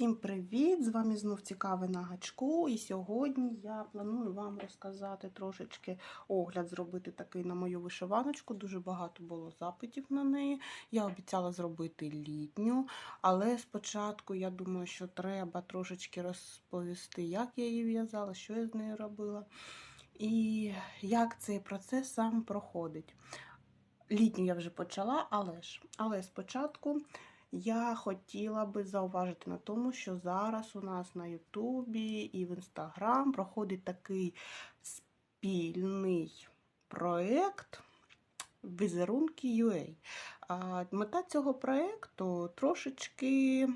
Всім привіт! З вами знов цікаве на гачку. І сьогодні я планую вам розказати трошечки огляд, зробити такий на мою вишиваночку. Дуже багато було запитів на неї. Я обіцяла зробити літню, але спочатку я думаю, що треба трошечки розповісти, як я її в'язала, що я з нею робила, і як цей процес сам проходить. Літню я вже почала, але ж але спочатку. Я хотіла би зауважити на тому, що зараз у нас на Ютубі і в Інстаграм проходить такий спільний проєкт Візерунки UA. Мета цього проєкту трошечки,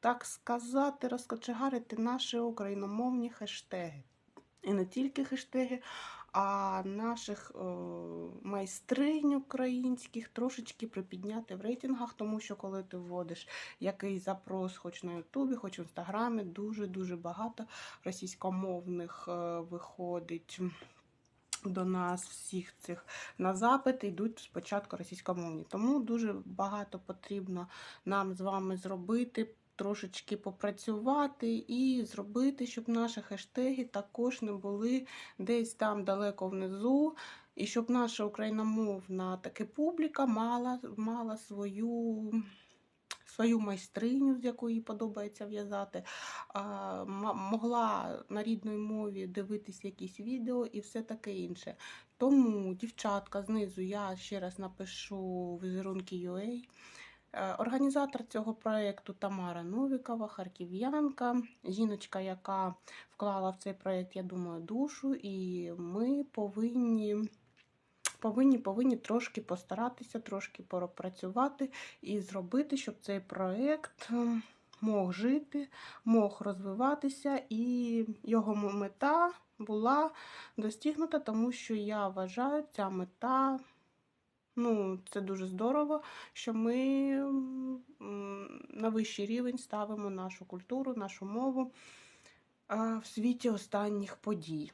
так сказати, розкочегарити наші україномовні хештеги. І не тільки хештеги, а наших о, майстринь українських трошечки припідняти в рейтингах, тому що коли ти вводиш який запрос, хоч на Ютубі, хоч в Інстаграмі, дуже-дуже багато російськомовних е, виходить. До нас всіх цих на запит йдуть спочатку російськомовні. Тому дуже багато потрібно нам з вами зробити трошечки попрацювати і зробити, щоб наші хештеги також не були десь там далеко внизу, і щоб наша україномовна таки публіка мала, мала свою. Свою майстриню, з якої подобається в'язати, могла на рідній мові дивитись якісь відео і все таке інше. Тому, дівчатка, знизу я ще раз напишу візерунки UA. Е, організатор цього проєкту Тамара Новікова, харків'янка, жіночка, яка вклала в цей проєкт, я думаю, душу, і ми повинні повинні, повинні трошки постаратися, трошки пропрацювати і зробити, щоб цей проєкт ем, мог жити, мог розвиватися, і його мета була достигнута, тому що я вважаю, ця мета. Ну, це дуже здорово, що ми на вищий рівень ставимо нашу культуру, нашу мову в світі останніх подій.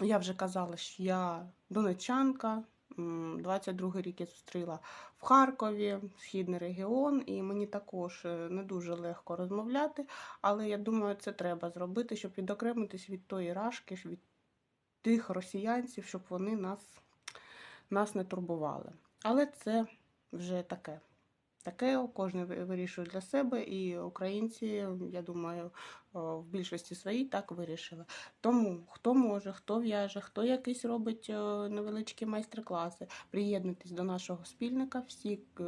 Я вже казала, що я донечанка, 22 рік я зустріла в Харкові, східний регіон, і мені також е, не дуже легко розмовляти, але я думаю, це треба зробити, щоб відокремитись від тої рашки, від тих росіянців, щоб вони нас нас не турбували. Але це вже таке. Таке кожен вирішує для себе, і українці, я думаю, в більшості своїй так вирішили. Тому хто може, хто в'яже, хто якийсь робить невеличкі майстер-класи, приєднуйтесь до нашого спільника, всі е,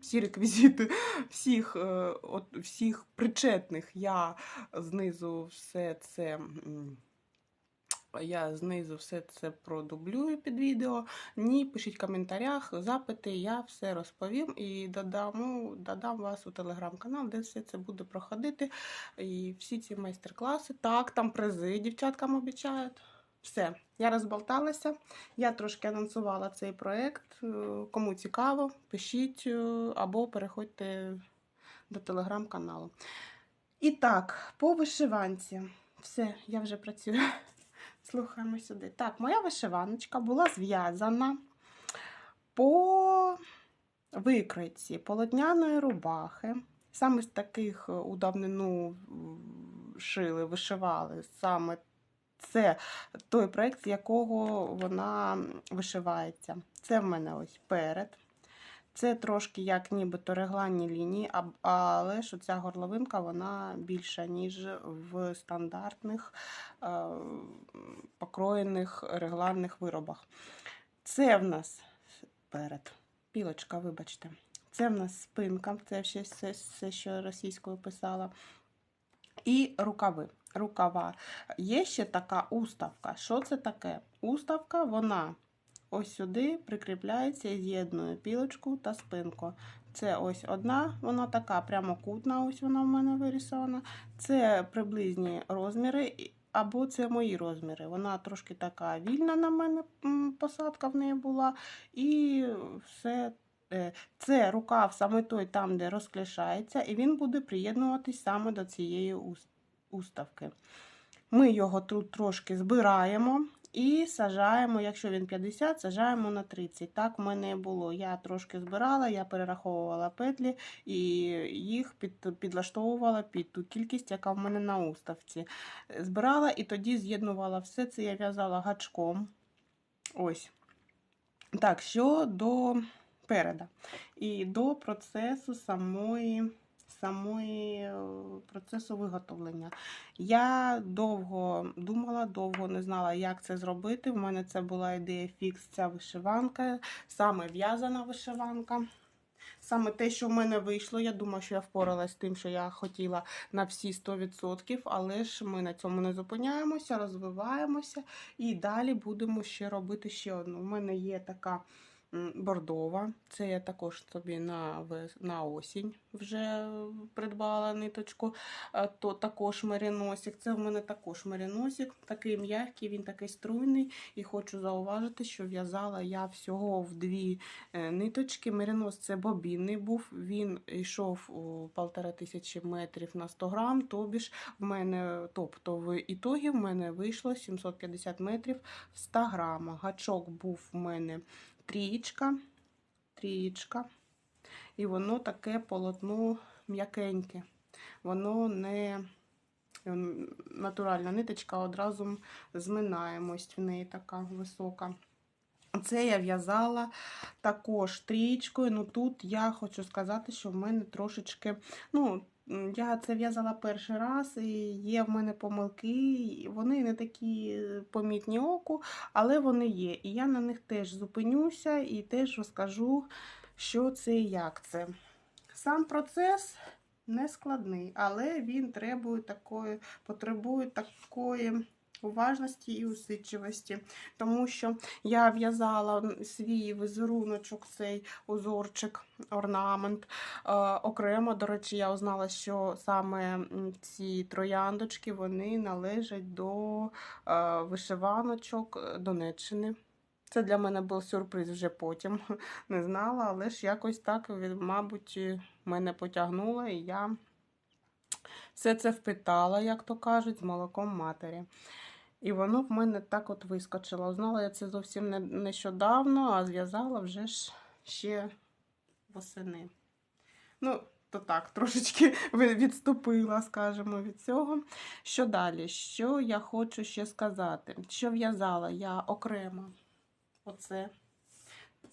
всі реквізити, всіх, е, от, всіх причетних я знизу все це. Я знизу все це продублюю під відео. Ні, пишіть в коментарях, запити, я все розповім і додам, додам вас у телеграм-канал, де все це буде проходити. І всі ці майстер-класи. Так, там призи дівчаткам обіцяють. Все, я розболталася. Я трошки анонсувала цей проєкт. Е, кому цікаво, пишіть е, або переходьте до телеграм-каналу. І так, по вишиванці. Все, я вже працюю. Слухаємо сюди. Так, моя вишиваночка була зв'язана по викройці полотняної рубахи. Саме з таких е, у давнину шили, вишивали. Саме це той проєкт, з якого вона вишивається. Це в мене ось перед. Це трошки як нібито регланні лінії, але ж ця горловинка вона більша, ніж в стандартних е, покроєних регланних виробах. Це в нас перед, пілочка, вибачте, це в нас спинка, це все, все, все що російською писала. І рукави. Рукава. Є ще така уставка. Що це таке? Уставка, вона ось сюди прикріпляється і з'єднує пілочку та спинку. Це ось одна, вона така прямокутна, ось вона в мене вирисована. Це приблизні розміри, або це мої розміри. Вона трошки така вільна на мене, посадка в неї була. І все. Е, це рукав саме той там, де розклішається, і він буде приєднуватись саме до цієї уставки. Ми його тут трошки збираємо І сажаємо, якщо він 50, сажаємо на 30. Так в мене було. Я трошки збирала, я перераховувала петлі і їх під, підлаштовувала під ту кількість, яка в мене на уставці. Збирала і тоді з'єднувала все це, я в'язала гачком. Ось. Так, що до переда. І до процесу самої самої е, процесу виготовлення. Я довго думала, довго не знала, як це зробити. У мене це була ідея фікс, ця вишиванка, саме в'язана вишиванка. Саме те, що в мене вийшло, я думаю, що я впоралась з тим, що я хотіла на всі 100%, але ж ми на цьому не зупиняємося, розвиваємося і далі будемо ще робити ще одну. У мене є така бордова. Це я також собі на на осінь вже придбала ниточку. То також мериносик. Це в мене також мериносик, такий м'який, він такий струйний. І хочу зауважити, що в'язала я всього в дві е, ниточки. Меринос це бобінний був, він йшов у полтора тисячі метрів на 100 грам, тобі ж в мене, тобто в ітогі в мене вийшло 750 метрів в 100 грамах. Гачок був в мене трієчка, трієчка. І воно таке полотно м'якеньке. Воно не натуральна ниточка, одразу зминаємось в неї така висока. Це я в'язала також трієчкою. Ну тут я хочу сказати, що в мене трошечки, ну, я це в'язала перший раз, і є в мене помилки, вони не такі помітні оку, але вони є. І я на них теж зупинюся і теж розкажу, що це і як це. Сам процес не складний, але він требує такої, потребує такої уважності і усидчивості, тому що я в'язала свій візеруночок, цей узорчик, орнамент е, окремо. До речі, я узнала, що саме ці трояндочки вони належать до е, вишиваночок Донеччини. Це для мене був сюрприз вже потім. Не знала, але ж якось так, мабуть, мене потягнуло, і я все це впитала, як то кажуть, з молоком матері. І воно в мене так от вискочило. Знала я це зовсім не, нещодавно, а зв'язала вже ж ще восени. Ну, то так, трошечки відступила, скажімо, від цього. Що далі? Що я хочу ще сказати? Що в'язала я окремо оце.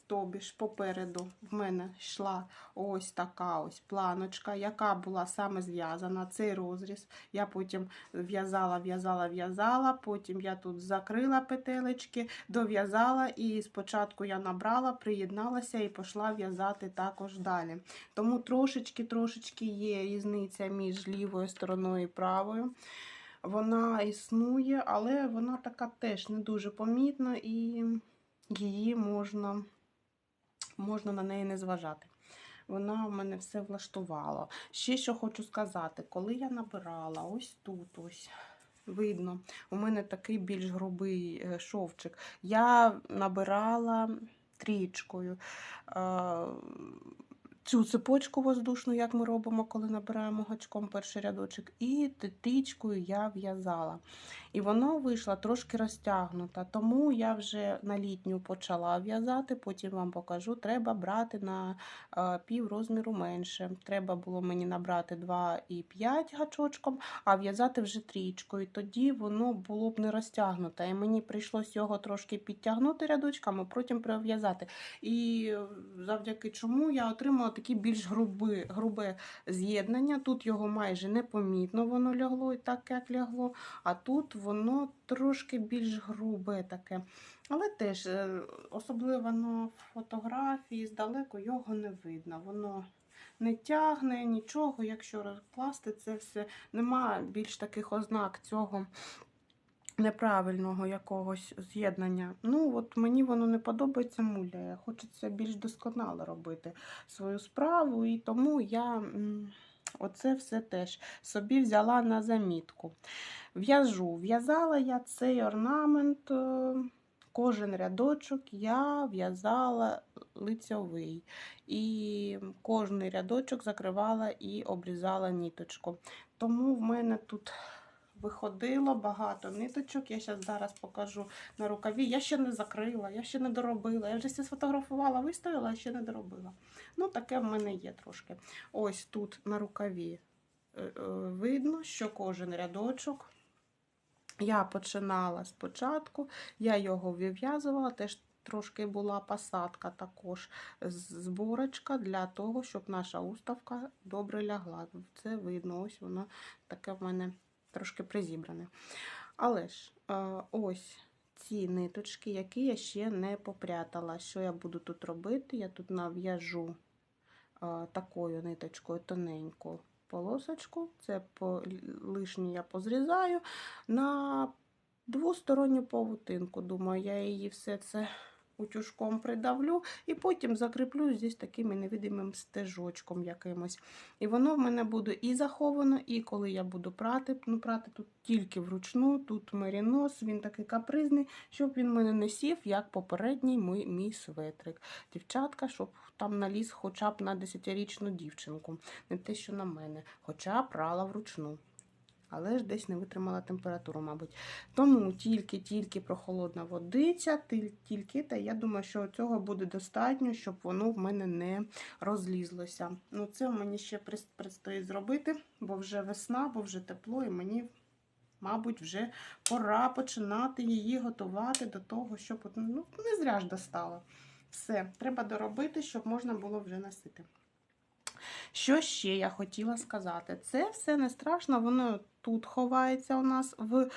Тобі ж попереду в мене йшла ось така ось планочка, яка була саме зв'язана, цей розріз. Я потім в'язала, в'язала, в'язала, потім я тут закрила петелечки, дов'язала і спочатку я набрала, приєдналася і пішла в'язати також далі. Тому трошечки-трошечки є різниця між лівою стороною і правою. Вона існує, але вона така теж не дуже помітна і її можна можна на неї не зважати. Вона в мене все влаштувала. Ще що хочу сказати, коли я набирала ось тут ось. Видно, у мене такий більш грубий е, шовчик. Я набирала трічкою цю цепочку воздушну, як ми робимо, коли набираємо гачком перший рядочок, і тичкою я в'язала. І воно вийшло трошки розтягнута, тому я вже на літню почала в'язати, потім вам покажу, треба брати на е, пів розміру менше. Треба було мені набрати 2,5 гачочком, а в'язати вже трічкою. Тоді воно було б не розтягнуте. І мені прийшлося його трошки підтягнути рядочками, потім прив'язати. І завдяки чому я отримала такі більш груби, грубе з'єднання. Тут його майже непомітно воно лягло так, як лягло, а тут воно трошки більш грубе таке. Але теж, е, особливо на фотографії, здалеку його не видно. Воно не тягне нічого, якщо розкласти це все, нема більш таких ознак цього неправильного якогось з'єднання. Ну, от мені воно не подобається муляє. Хочеться більш досконало робити свою справу, і тому я оце все теж собі взяла на замітку. В'яжу. В'язала я цей орнамент. Е, кожен рядочок я в'язала лицьовий. І кожний рядочок закривала і обрізала ніточку. Тому в мене тут виходило багато ниточок. Я зараз зараз покажу на рукаві. Я ще не закрила, я ще не доробила. Я вже все сфотографувала, виставила, а ще не доробила. Ну, таке в мене є трошки. Ось тут на рукаві е, е, видно, що кожен рядочок. Я починала спочатку, я його вив'язувала, теж трошки була посадка також зборочка для того, щоб наша уставка добре лягла. Це видно, ось воно таке в мене трошки призібране. Але ж е, ось ці ниточки, які я ще не попрятала. Що я буду тут робити? Я тут нав'яжу е, такою ниточкою тоненьку полосочку. Це по, лишнє я позрізаю на двосторонню павутинку. Думаю, я її все це утюжком придавлю і потім закріплю здесь таким невидимим стежочком якимось. І воно в мене буде і заховано, і коли я буду прати, ну прати тут тільки вручну, тут мерінос, він такий капризний, щоб він мене не сів, як попередній мій, мій светрик. Дівчатка, щоб там наліз хоча б на 10-річну дівчинку, не те, що на мене, хоча прала вручну. Але ж десь не витримала температуру, мабуть. Тому тільки-тільки прохолодна водиця, тільки, та я думаю, що цього буде достатньо, щоб воно в мене не розлізлося. Ну, це мені ще предстоїть зробити, бо вже весна, бо вже тепло, і мені, мабуть, вже пора починати її готувати до того, щоб ну, не зря ж достала. Все, треба доробити, щоб можна було вже носити. Що ще я хотіла сказати? Це все не страшно, воно тут ховається у нас в, е,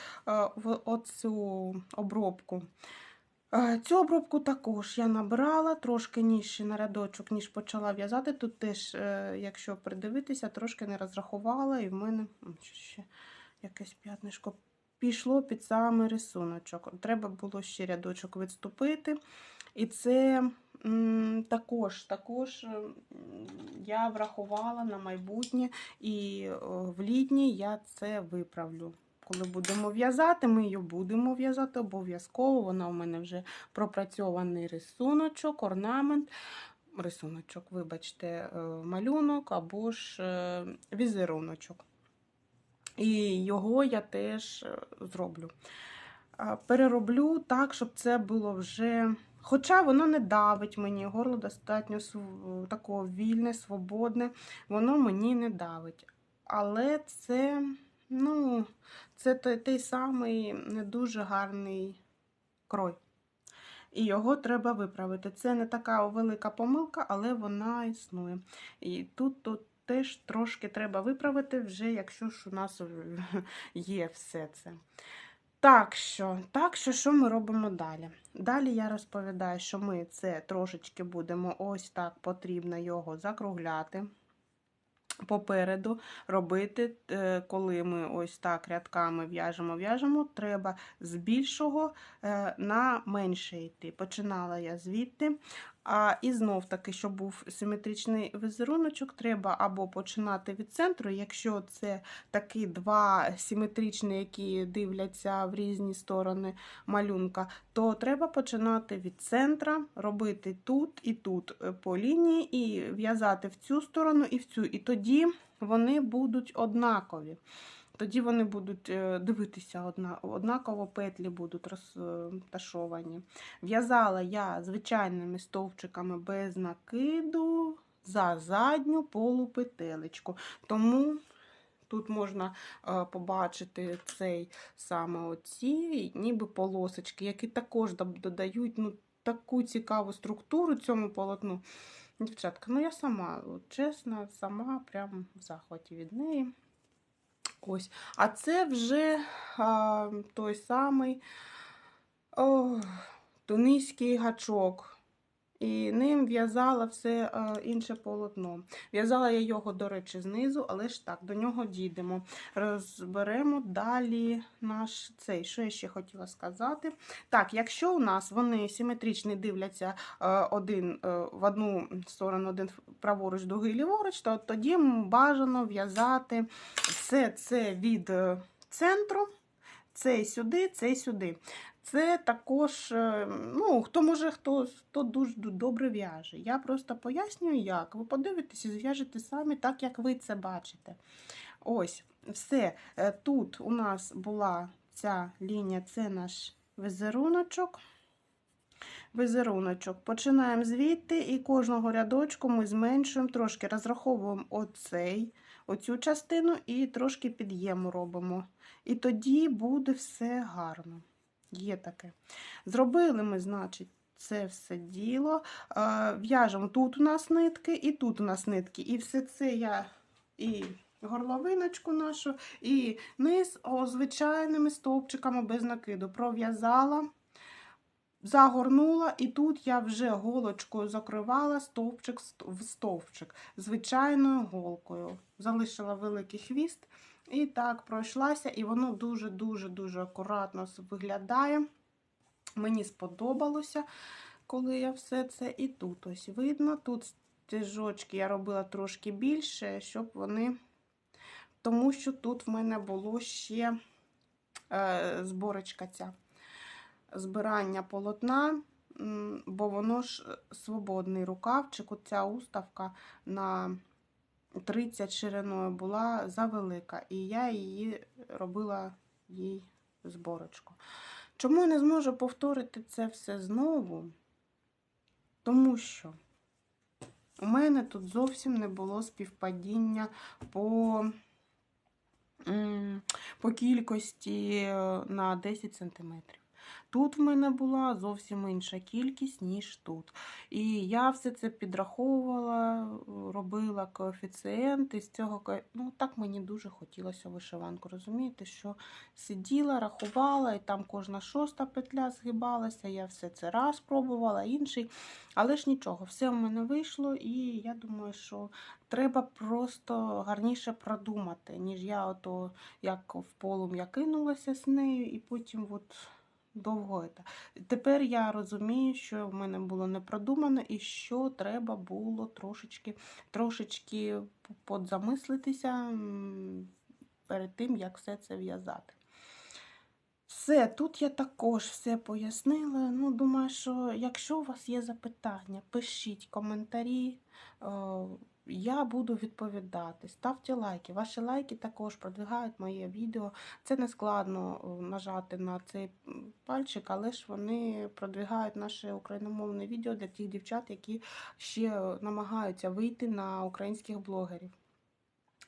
в оцю обробку. Е, Цю обробку також я набрала трошки нижче на рядочок, ніж почала в'язати. Тут теж, е, якщо придивитися, трошки не розрахувала, і в мене ще якесь п'ятнишко пішло під самий рисуночок. Треба було ще рядочок відступити. І це також, також я врахувала на майбутнє, і в літній я це виправлю. Коли будемо в'язати, ми її будемо в'язати обов'язково. Вона у мене вже пропрацьований рисуночок, орнамент. Рисуночок, вибачте, е, малюнок або ж е, візеруночок. І його я теж е, зроблю. Перероблю так, щоб це було вже. Хоча воно не давить мені, горло достатньо такого вільне, свободне, воно мені не давить. Але це, ну, це той, той самий не дуже гарний крой. І його треба виправити. Це не така велика помилка, але вона існує. І тут, тут теж трошки треба виправити, вже якщо ж у нас є все це. Так що, так що, що ми робимо далі? Далі я розповідаю, що ми це трошечки будемо ось так потрібно його закругляти. Попереду робити, е, коли ми ось так рядками в'яжемо, в'яжемо, треба з більшого е, на менше йти. Починала я звідти. А і знов таки, щоб був симетричний візеруночок, треба або починати від центру, якщо це такі два симетричні, які дивляться в різні сторони малюнка, то треба починати від центра, робити тут і тут е, по лінії, і в'язати в цю сторону і в цю. І тоді вони будуть однакові. Тоді вони будуть е, дивитися одна, однаково петлі будуть розташовані. В'язала я звичайними стовпчиками без накиду за задню полупетелечку. Тому тут можна е, побачити цей саме оці, ніби полосочки, які також додають ну, таку цікаву структуру цьому полотну. Дівчатка, ну я сама, чесно, сама прям в захваті від неї. Ось. А це вже а, той самий о, тунійський гачок. І ним в'язала все а, інше полотно. В'язала я його, до речі, знизу, але ж так, до нього дійдемо. Розберемо далі наш цей. Що я ще хотіла сказати? Так, якщо у нас вони симетричні дивляться е, один е, в одну сторону, один праворуч, другий ліворуч, то тоді бажано в'язати все це від е, центру, цей сюди, цей сюди. Це також, е, ну, хто може, хто, хто дуже добре в'яже. Я просто пояснюю, як. Ви подивитесь і зв'яжете самі так, як ви це бачите. Ось, все. Е, Тут у нас була ця лінія, це наш візеруночок. Візеруночок. Починаємо звідти, і кожного рядочку ми зменшуємо трошки, розраховуємо оцей, оцю частину і трошки під'єму робимо. І тоді буде все гарно. Є таке. Зробили ми, значить, це все діло. Е, В'яжемо тут у нас нитки, і тут у нас нитки. І все це я і горловиночку нашу, і низ о, звичайними стовпчиками без накиду пров'язала. Загорнула, і тут я вже голочкою закривала стовпчик в стовпчик звичайною голкою. Залишила великий хвіст і так пройшлася, і воно дуже-дуже-дуже акуратно виглядає. Мені сподобалося, коли я все це і тут ось видно. Тут стежочки я робила трошки більше, щоб вони. Тому що тут в мене було ще е, зборочка ця збирання полотна, бо воно ж е, свободний рукавчик, оця уставка на 30 шириною була завелика, і я її робила їй зборочку. Чому я не зможу повторити це все знову? Тому що у мене тут зовсім не було співпадіння по по кількості е, на 10 см. Тут в мене була зовсім інша кількість, ніж тут. І я все це підраховувала, робила коефіцієнт, і з цього ну так мені дуже хотілося вишиванку. Розумієте, що сиділа, рахувала, і там кожна шоста петля згибалася. Я все це раз пробувала, інший. Але ж нічого, все в мене вийшло, і я думаю, що треба просто гарніше продумати, ніж я ото як в полум'я кинулася з нею, і потім от довго. Тепер я розумію, що в мене було не продумано і що треба було трошечки трошечки подзамислитися перед тим, як все це в'язати. Все, тут я також все пояснила. Ну, Думаю, що якщо у вас є запитання, пишіть коментарі. Я буду відповідати. Ставте лайки. Ваші лайки також продвигають моє відео. Це не складно е, нажати на цей пальчик, але ж вони продвигають наше україномовне відео для тих дівчат, які ще намагаються вийти на українських блогерів.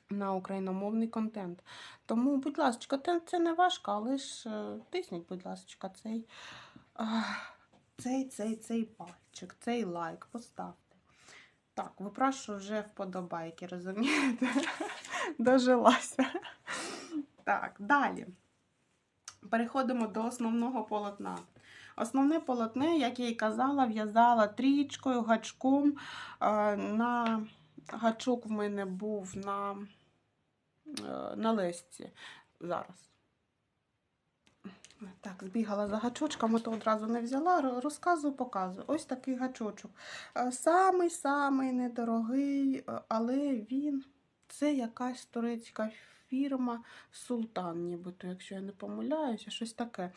На україномовний контент. Тому, будь ласка, це не важко, але ж е, тисніть, будь ласка, цей цей, цей, цей пальчик, цей лайк, поставте. Так, випрашую вже вподобайки, розумієте? Дожилася. Так, далі. Переходимо до основного полотна. Основне полотне, як я і казала, в'язала трічкою, гачком. Е, на Гачок в мене був на, е, на лесці. Зараз. Так, збігала за гачочками, то одразу не взяла, розказую, показую. Ось такий гачочок. Самий-самий недорогий, але він це якась турецька фірма Султан, нібито, якщо я не помиляюся, щось таке.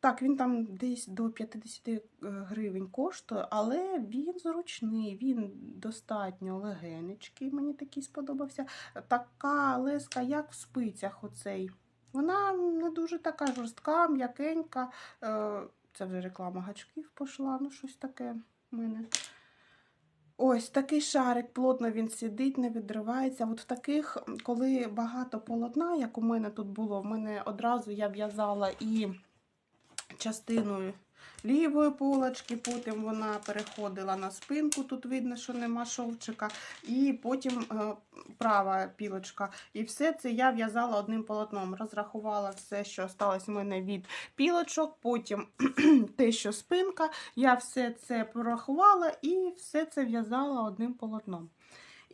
Так, він там десь до 50 е, гривень коштує, але він зручний, він достатньо легенечкий, мені такий сподобався. Така леска, як в спицях оцей. Вона не дуже така жорстка, м'якенька. Е, це вже реклама гачків пішла, ну щось таке в мене. Ось такий шарик, плотно він сидить, не відривається. От в таких, коли багато полотна, як у мене тут було, в мене одразу я в'язала і частиною лівої полочки, потім вона переходила на спинку, тут видно, що нема шовчика, і потім е, права пілочка. І все це я в'язала одним полотном. Розрахувала все, що осталось в мене від пілочок, потім те, що спинка, я все це порахувала і все це в'язала одним полотном.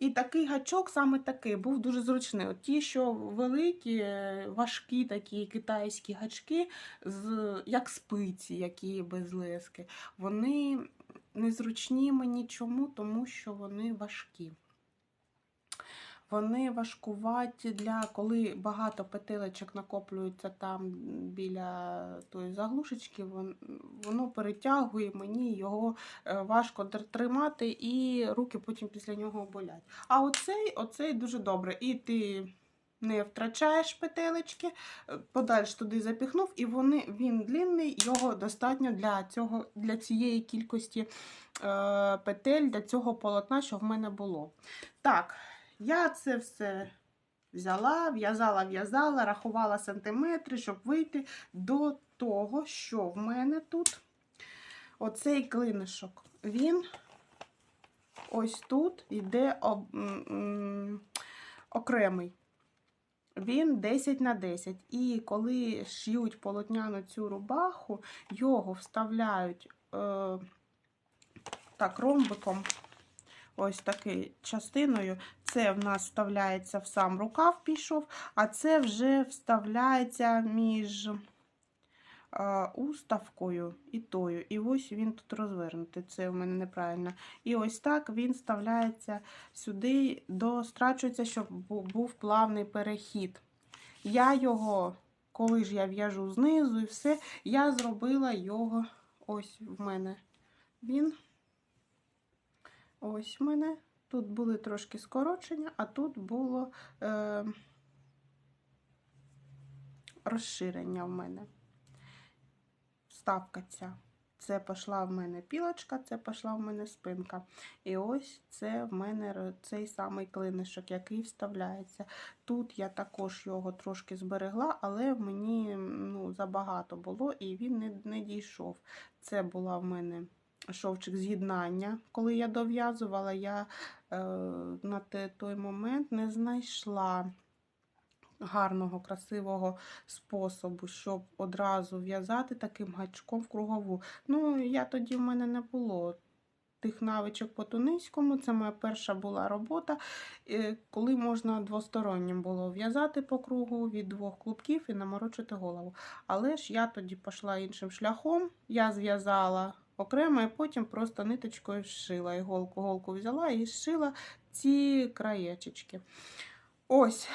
І такий гачок саме такий, був дуже зручний. От Ті, що великі, е, важкі такі китайські гачки, з, як спиці, які без лески, вони незручні мені чому, тому що вони важкі. Вони важкуваті для коли багато петелечок накоплюється там біля тої заглушечки, воно перетягує, мені його е, важко тримати, і руки потім після нього болять. А оцей оцей дуже добре. І ти не втрачаєш петелечки, е, подальш туди запіхнув, і вони, він длинний, його достатньо для, цього, для цієї кількості е, петель, для цього полотна, що в мене було. Так, я це все взяла, в'язала, в'язала, рахувала сантиметри, щоб вийти до того, що в мене тут оцей клинишок. Він ось тут йде об, окремий. Він 10 на 10. І коли шиють полотняну цю рубаху, його вставляють е, так, ромбиком, ось такою частиною. Це в нас вставляється в сам рукав пішов, а це вже вставляється між е, уставкою і тою. І ось він тут розвернутий. Це в мене неправильно. І ось так він вставляється сюди, дострачується, щоб був плавний перехід. Я його, коли ж я в'яжу знизу і все, я зробила його ось в мене. Він ось мене. Тут були трошки скорочення, а тут було е, розширення в мене. Вставка ця. Це пішла в мене пілочка, це пішла в мене спинка. І ось це в мене цей самий клинишок, який вставляється. Тут я також його трошки зберегла, але мені ну, забагато було і він не, не дійшов. Це була в мене шовчик з'єднання. Коли я дов'язувала, я е, на той момент не знайшла гарного, красивого способу, щоб одразу в'язати таким гачком в кругову. Ну, я тоді в мене не було тих навичок по тунийському. Це моя перша була робота, е, коли можна двостороннім було в'язати по кругу від двох клубків і наморочити голову. Але ж я тоді пішла іншим шляхом. Я зв'язала окремо і потім просто ниточкою шила. Іголку голку взяла і зшила ці краєчечки. Ось.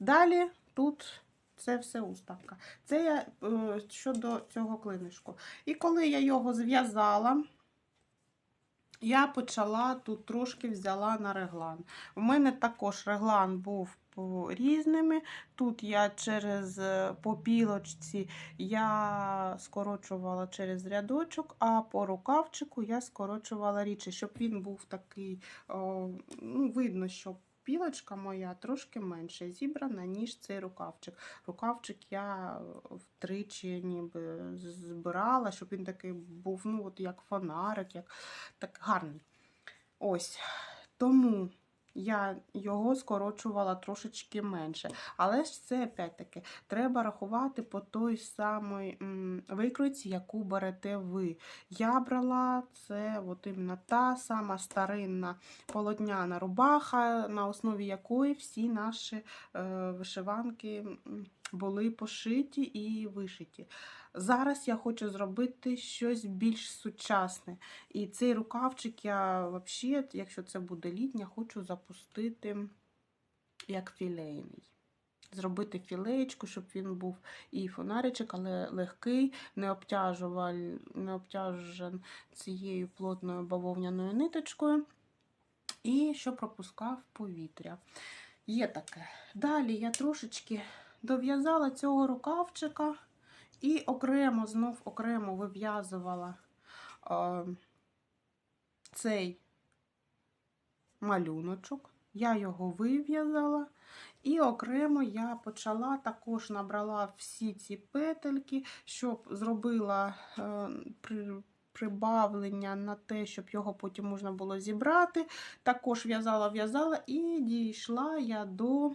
Далі тут це все уставка. Це я е, щодо цього клинишку. І коли я його зв'язала, я почала тут трошки взяла на реглан. У мене також реглан був різними. Тут я через попілочці по пілочці я скорочувала через рядочок, а по рукавчику я скорочувала річі, щоб він був такий, ну, видно, що пілочка моя трошки менше зібрана, ніж цей рукавчик. Рукавчик я втричі ніби збирала, щоб він такий був, ну, от як фонарик, як так гарний. Ось. Тому я його скорочувала трошечки менше. Але ж це опять-таки треба рахувати по той самій викройці, яку берете ви. Я брала це от іменно та сама старинна полотняна рубаха, на основі якої всі наші е, вишиванки були пошиті і вишиті. Зараз я хочу зробити щось більш сучасне. І цей рукавчик я взагалі, якщо це буде літня, хочу запустити як філейний. Зробити філеєчку, щоб він був і фонаричок, але легкий, не обтяжуваль, не обтяжен цією плотною бавовняною ниточкою, і що пропускав повітря. Є таке. Далі я трошечки дов'язала цього рукавчика і окремо, знов окремо вив'язувала цей малюночок. Я його вив'язала. І окремо я почала також набрала всі ці петельки, щоб зробила е, при, прибавлення на те, щоб його потім можна було зібрати. Також в'язала, в'язала і дійшла я до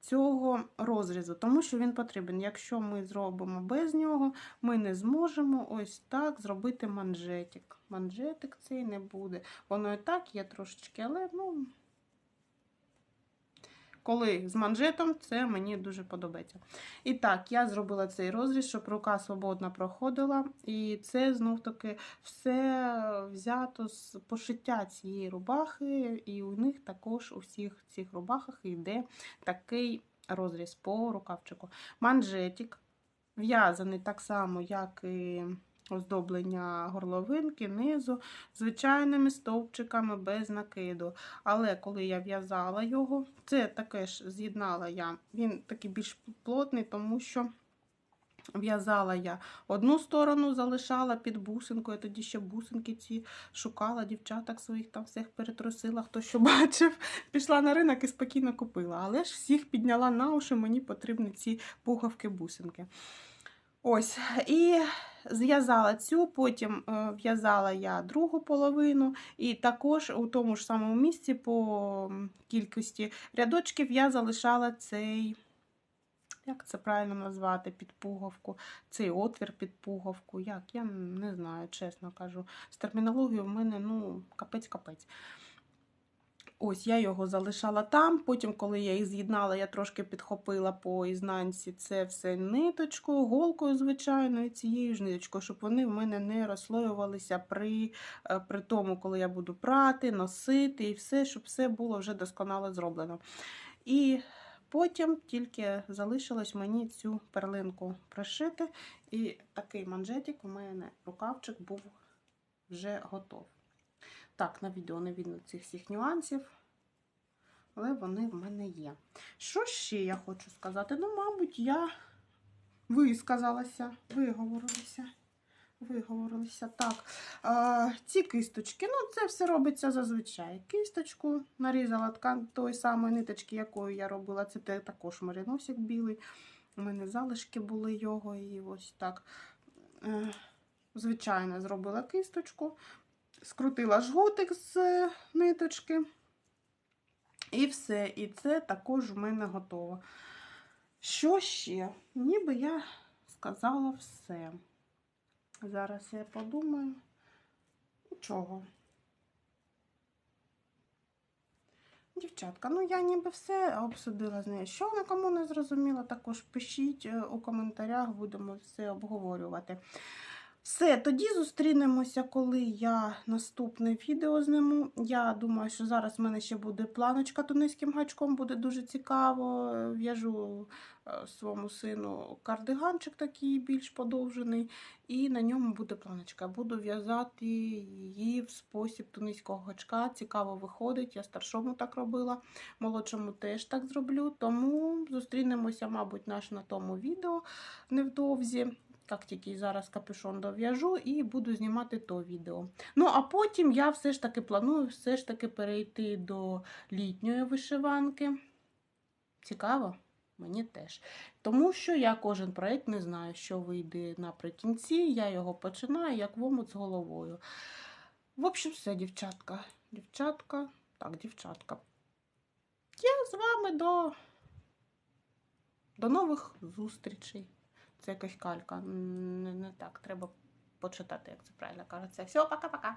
цього розрізу, тому що він потрібен. Якщо ми зробимо без нього, ми не зможемо ось так зробити манжетик. Манжетик цей не буде. Воно і так є трошечки, але ну. Коли з манжетом, це мені дуже подобається. І так, я зробила цей розріз, щоб рука свободно проходила. І це знов-таки все взято з пошиття цієї рубахи, і у них також у всіх цих рубахах йде такий розріз по рукавчику. Манжетик в'язаний так само, як і оздоблення горловинки, низу, звичайними стовпчиками без накиду. Але коли я в'язала його, це таке ж з'єднала я. Він такий більш плотний, тому що. В'язала я одну сторону, залишала під бусинку. Я тоді ще бусинки ці шукала, дівчаток своїх там всіх перетрусила, хто що бачив. Пішла на ринок і спокійно купила. Але ж всіх підняла на уші, мені потрібні ці пуговки-бусинки. Ось, і зв'язала цю, потім е, в'язала я другу половину, і також у тому ж самому місці по кількості рядочків я залишала цей, як це правильно назвати, під пуговку, цей отвір під пуговку. Як? Я не знаю, чесно кажу. З термінологією в мене ну, капець-капець. Ось я його залишала там. Потім, коли я їх з'єднала, я трошки підхопила по ізнанці це все ниточкою, голкою, звичайною, цією ж ниточкою, щоб вони в мене не розслоювалися при, е, при тому, коли я буду прати, носити і все, щоб все було вже досконало зроблено. І потім тільки залишилось мені цю перлинку пришити. І такий манжетик у мене рукавчик був вже готовий. Так, на відео не видно цих всіх нюансів, але вони в мене є. Що ще я хочу сказати? Ну, мабуть, я висказалася, виговорилася. Виговорилися. Так, а, ці кисточки, ну, це все робиться зазвичай. Кисточку нарізала ткань тої самої ниточки, якою я робила. Це також мариносик білий. У мене залишки були його, і ось так. Е, Звичайно, зробила кисточку скрутила жгутик з е, ниточки. І все. І це також в мене готово. Що ще? Ніби я сказала все. Зараз я подумаю. Нічого. Дівчатка, ну я ніби все обсудила з нею. Що вона кому не зрозуміла, також пишіть е, у коментарях, будемо все обговорювати. Все, тоді зустрінемося, коли я наступне відео зніму. Я думаю, що зараз в мене ще буде планочка тунецьким гачком, буде дуже цікаво. В'яжу е, своєму сину кардиганчик такий більш подовжений, і на ньому буде планочка. Буду в'язати її в спосіб тунецького гачка. Цікаво виходить. Я старшому так робила, молодшому теж так зроблю. Тому зустрінемося, мабуть, наш на тому відео невдовзі. Як тільки зараз капюшон дов'яжу і буду знімати то відео. Ну, а потім я все ж таки планую все ж таки перейти до літньої вишиванки. Цікаво? Мені теж. Тому що я кожен проєкт не знаю, що вийде наприкінці. Я його починаю як вомут з головою. В общем, все, дівчатка. Дівчатка, так, дівчатка. Я з вами до, до нових зустрічей. Це якась калька. Не, не так. Треба почитати, як це правильно кажеться. Все, пока-пока.